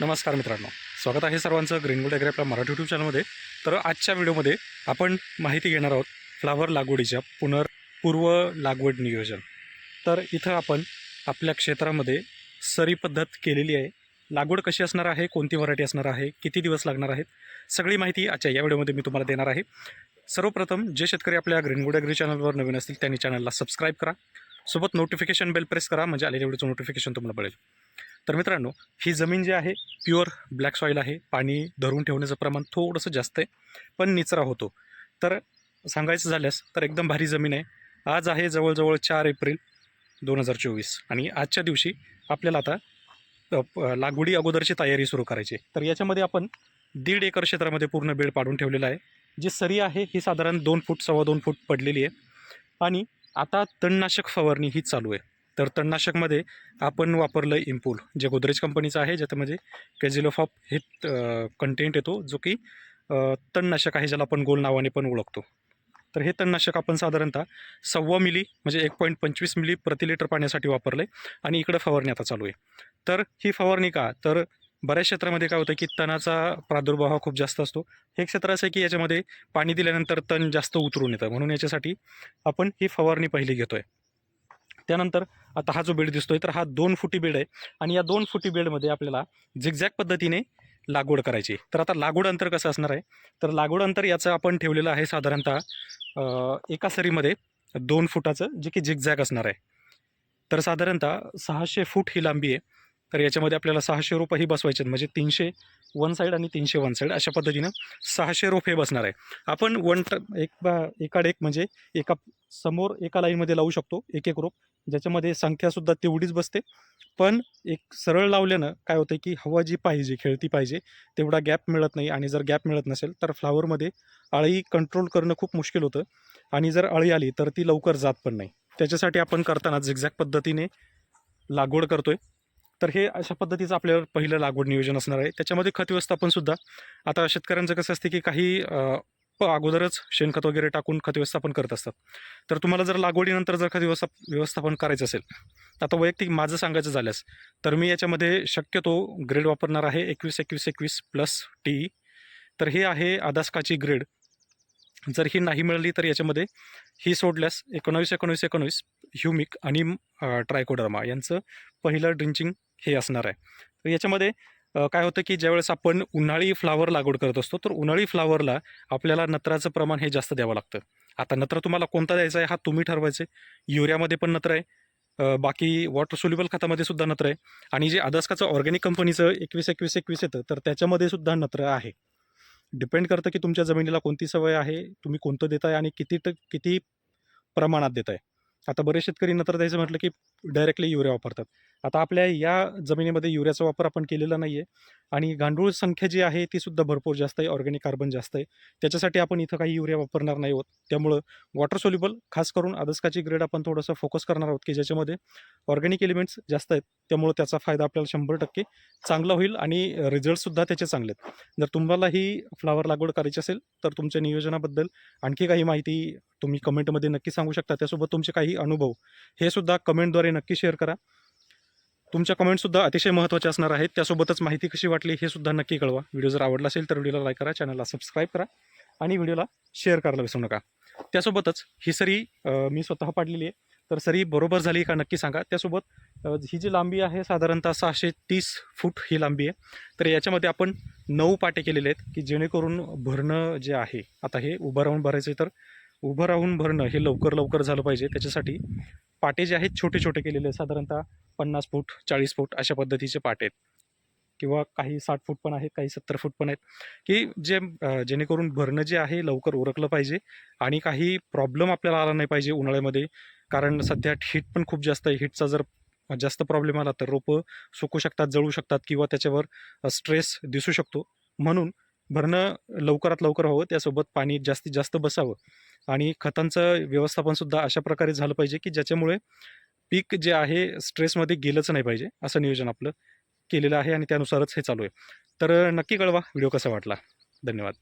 नमस्कार मित्रांनो. स्वागत आहे सर्वांचं ग्रीनवूड ॲग्री आपल्या मराठी यूट्यूब चॅनलमध्ये तर आजच्या व्हिडिओमध्ये आपण माहिती घेणार आहोत फ्लावर लागवडीच्या पुनर्पूर्व लागवड नियोजन. तर इथं आपण आपल्या क्षेत्रामध्ये सरी पद्धत केलेली आहे. लागवड कशी असणार आहे? कोणती व्हरायटी असणार आहे? किती दिवस लागणार आहेत? सगळी माहिती आजच्या या व्हिडिओमध्ये मी तुम्हाला देणार आहे. सर्वप्रथम जे शेतकरी आपल्या ग्रीनवूड अग्री चॅनलवर नवीन असतील त्यांनी चॅनलला सबस्क्राईब करा. सोबत नोटिफिकेशन बेल प्रेस करा म्हणजे आलेल्या व्हिडिओचं नोटिफिकेशन तुम्हाला मिळेल तर मित्रांनो ही जमीन जी आहे प्युअर ब्लॅक सॉईल आहे. पाणी धरून ठेवण्याचं प्रमाण थोडंसं जास्त आहे पण निचरा होतो. तर सांगायचं झाल्यास तर एकदम भारी जमीन आहे. आज आहे जवळजवळ चार एप्रिल दोन हजार चोवीस आणि आजच्या दिवशी आपल्याला आता लागवडी अगोदरची तयारी सुरू करायची तर याच्यामध्ये आपण दीड एकर क्षेत्रामध्ये पूर्ण बेड पाडून ठेवलेला आहे. जी सरी आहे ही साधारण दोन फूट सव्वा दोन फूट पडलेली आहे. आणि आता तणनाशक फवारणी ही चालू आहे. तर तणनाशकमध्ये आपण वापरलं इम्पूल जे गोदरेज कंपनीचं आहे ज्याच्यामध्ये म्हणजे केझिलोफॉप हे कंटेंट येतो जो की तणनाशक आहे ज्याला आपण गोल नावाने पण ओळखतो. तर हे तणनाशक आपण साधारणतः सव्वा मिली म्हणजे एक पॉईंट पंचवीस मिली प्रति लिटर पाण्यासाठी वापरलं आहे आणि इकडं फवारणी आता चालू आहे. तर ही फवारणी का? तर बऱ्याच क्षेत्रामध्ये काय होतं की तणाचा प्रादुर्भाव हा खूप जास्त असतो. हे क्षेत्र असं आहे की याच्यामध्ये पाणी दिल्यानंतर तण जास्त उतरून येतं. म्हणून याच्यासाठी आपण ही फवारणी पहिली घेतो आहे त्यानंतर आता हा जो बेड दिसतोय तर हा दोन फुटी बेड आहे. आणि या दोन फुटी बेडमध्ये आपल्याला झिगझॅग पद्धतीने लागवड करायची आहे. तर आता लागवड अंतर कसं असणार आहे? तर लागवड अंतर याचं आपण ठेवलेलं आहे साधारणतः एका सरीमध्ये दोन फुटाचं जे की झिगझॅग असणार आहे. तर साधारणतः सहाशे फूट ही लांबी आहे. तर याच्यामध्ये आपल्याला सहाशे रोप ही बसवायचे आहेत. म्हणजे तीनशे वन साईड आणि तीनशे वन साईड अशा पद्धतीनं सहाशे रोप हे बसणार आहे. आपण वन ट एक बा एकाड एक म्हणजे एका समोर एका लाईनमध्ये लावू शकतो एक एक रोप. ज्याच्यामध्ये संख्यासुद्धा तेवढीच बसते. पण एक सरळ लावल्यानं काय होतं की हवा जी पाहिजे खेळती पाहिजे तेवढा गॅप मिळत नाही आणि जर गॅप मिळत नसेल तर फ्लावरमध्ये अळी कंट्रोल करणं खूप मुश्किल होतं. आणि जर अळी आली तर ती लवकर जात पण नाही. त्याच्यासाठी आपण करताना झिगझॅग पद्धतीने लागवड करतोय. तर हे अशा पद्धतीचं आपल्यावर पहिलं लागवड नियोजन असणार आहे. त्याच्यामध्ये खत व्यवस्थापनसुद्धा आता शेतकऱ्यांचं कसं असते की काही प अगोदरच शेणखत वगैरे टाकून खत व्यवस्थापन करत असतात. तर तुम्हाला जर लागवडीनंतर जर खत व्यवस्था व्यवस्थापन करायचं असेल आता वैयक्तिक माझं सांगायचं झाल्यास तर मी याच्यामध्ये शक्यतो ग्रेड वापरणार आहे एकवीस एकवीस एकवीस प्लस टी. तर हे आहे अदास्काची ग्रेड. जर ही नाही मिळाली तर याच्यामध्ये ही सोडल्यास एकोणावीस एकोणवीस एकोणवीस ह्युमिक आणि ट्रायकोडर्मा यांचं पहिलं ड्रिंचिंग हे असणार आहे. तर याच्यामध्ये काय होतं की ज्यावेळेस आपण उन्हाळी फ्लावर लागवड करत असतो तर उन्हाळी फ्लावरला आपल्याला नत्राचं प्रमाण हे जास्त द्यावं लागतं. आता नत्र तुम्हाला कोणता द्यायचा आहे हा तुम्ही ठरवायचे युरियामध्ये पण नत्र आहे. बाकी वॉटर सोल्युबल खतामध्ये सुद्धा नत्र आहे. आणि जे आदस्काचं ऑर्गॅनिक कंपनीचं एकवीस एकवीस एकवीस येतं तर त्याच्यामध्ये सुद्धा नत्र आहे. डिपेंड करतं की तुमच्या जमिनीला कोणती सवय आहे तुम्ही कोणतं देताय आणि किती ट किती प्रमाणात देताय. आता बरेच शेतकरी नंतर द्यायचं म्हटलं की डायरेक्टली युरिया वापरतात. आता आपल्या या जमिनीमध्ये युरियाचा वापर आपण केलेला नाही आहे आणि गांडूळ संख्या जी आहे ती सुद्धा भरपूर जास्त आहे ऑर्गॅनिक कार्बन जास्त आहे. त्याच्यासाठी आपण इथं काही युरिया वापरणार नाही आहोत. त्यामुळं वॉटर सोल्युबल खास करून आदस्काची ग्रेड आपण थोडंसं फोकस करणार आहोत की ज्याच्यामध्ये ऑर्गॅनिक एलिमेंट्स जास्त आहेत. त्यामुळं त्याचा फायदा आपल्याला शंभर टक्के चांगला होईल आणि रिझल्टसुद्धा त्याचे चांगले आहेत. जर तुम्हाला ही फ्लावर लागवड करायची असेल तर तुमच्या नियोजनाबद्दल आणखी काही माहिती तुम्ही कमेंटमध्ये नक्की सांगू शकता. त्यासोबत तुमचे काही अनुभव हे सुद्धा कमेंटद्वारे नक्की शेअर करा. तुमच्या कमेंटसुद्धा अतिशय महत्त्वाच्या असणार आहेत. त्यासोबतच माहिती कशी वाटली हे सुद्धा नक्की कळवा. व्हिडिओ जर आवडला असेल तर व्हिडिओला लाईक करा चॅनलला सबस्क्राईब करा आणि व्हिडिओला शेअर करायला विसरू नका. त्यासोबतच ही सरी मी स्वतः पाडलेली आहे. तर सरी बरोबर झाली का नक्की सांगा. त्यासोबत ही जी लांबी आहे साधारणतः सहाशे तीस फूट ही लांबी आहे. तर याच्यामध्ये आपण नऊ पाटे केलेले आहेत की जेणेकरून भरणं जे आहे आता हे उभं राहून भरायचं तर उभं राहून भरणं हे लवकर लवकर झालं पाहिजे. त्याच्यासाठी पाटे जे आहेत छोटे छोटे केलेले आहेत. साधारणतः पन्नास फूट चाळीस फूट अशा पद्धतीचे पाटे आहेत. किंवा काही साठ फूट पण आहेत काही सत्तर फूट पण आहेत. की जे जेणेकरून भरणं जे आहे लवकर उरकलं पाहिजे आणि काही प्रॉब्लेम आपल्याला आला नाही पाहिजे उन्हाळ्यामध्ये. कारण सध्या हीट पण खूप जास्त आहे. हीटचा जर जास्त प्रॉब्लेम आला तर रोपं सुकू शकतात जळू शकतात किंवा त्याच्यावर स्ट्रेस दिसू शकतो. म्हणून भरणं लवकरात लवकर व्हावं त्यासोबत पाणी जास्तीत जास्त बसावं. आणि खतांचं व्यवस्थापनसुद्धा अशा प्रकारे झालं पाहिजे की ज्याच्यामुळे पीक जे आहे स्ट्रेसमध्ये गेलंच नाही पाहिजे असं नियोजन आपलं केलेलं आहे आणि त्यानुसारच हे चालू आहे. तर नक्की कळवा व्हिडिओ कसा वाटला? धन्यवाद.